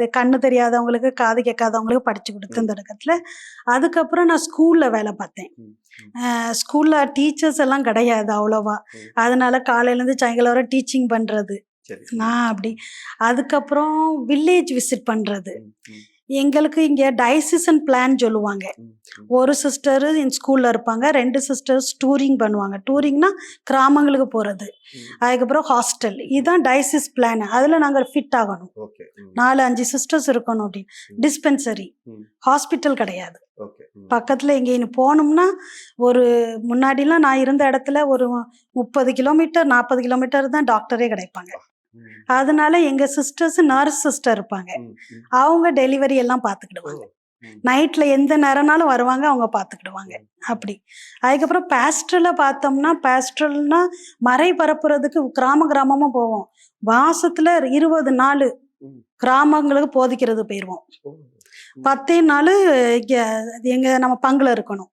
இது கண்ணு தெரியாதவங்களுக்கு காது கேட்காதவங்களுக்கு படிச்சு கொடுத்தேன் தொடக்கத்துல அதுக்கப்புறம் நான் ஸ்கூல்ல வேலை பார்த்தேன். ஸ்கூல்ல டீச்சர்ஸ் எல்லாம் கிடையாது அவ்வளோவா. அதனால காலையில இருந்து சாயங்காலம் வரை டீச்சிங் பண்றது. சரி நான் அப்படி. அதுக்கப்புறம் வில்லேஜ் விசிட் ம், எங்களுக்கு இங்க டைசிசன் பிளான் சொல்லுவாங்க. ஒரு சிஸ்டர் என் ஸ்கூல்ல இருப்பாங்க ரெண்டு சிஸ்டர்ஸ் டூரிங் பண்ணுவாங்க. டூரிங்னா கிராமங்களுக்கு போறது. ம். அதுக்கப்புறம் ஹாஸ்டல் இதுதான் டைசிஸ் பிளான் அதுல நாங்க ஃபிட் ஆகணும். நாலு அஞ்சு சிஸ்டர்ஸ் இருக்கணும் அப்படின்னு. டிஸ்பென்சரி. ஹாஸ்பிட்டல் கிடையாது. பக்கத்துல எங்கேயும் போகணும்னா ஒரு முன்னாடிலாம் நான் இருந்த இடத்துல ஒரு முப்பது கிலோமீட்டர் நாற்பது கிலோமீட்டர் தான் டாக்டரே கிடைப்பாங்க. அதனால எங்க சிஸ்டர்ஸ் நர்ஸ் சிஸ்டர் இருப்பாங்க. அவங்க டெலிவரி எல்லாம் ம். நைட்ல எந்த நேரம்னாலும் வருவாங்க அவங்க பார்த்துக்கிடுவாங்க அப்படி. அதுக்கப்புறம் பேஸ்ட்ரல பார்த்தோம்னா பேஸ்ட்ரல்னா மறை பரப்புறதுக்கு கிராம கிராமமா போவோம். மாசத்துல இருபது நாள். கிராமங்களுக்கு போதிக்கிறது போயிடுவோம் பத்தே நாள் எங்க நம்ம பங்குல இருக்கணும்.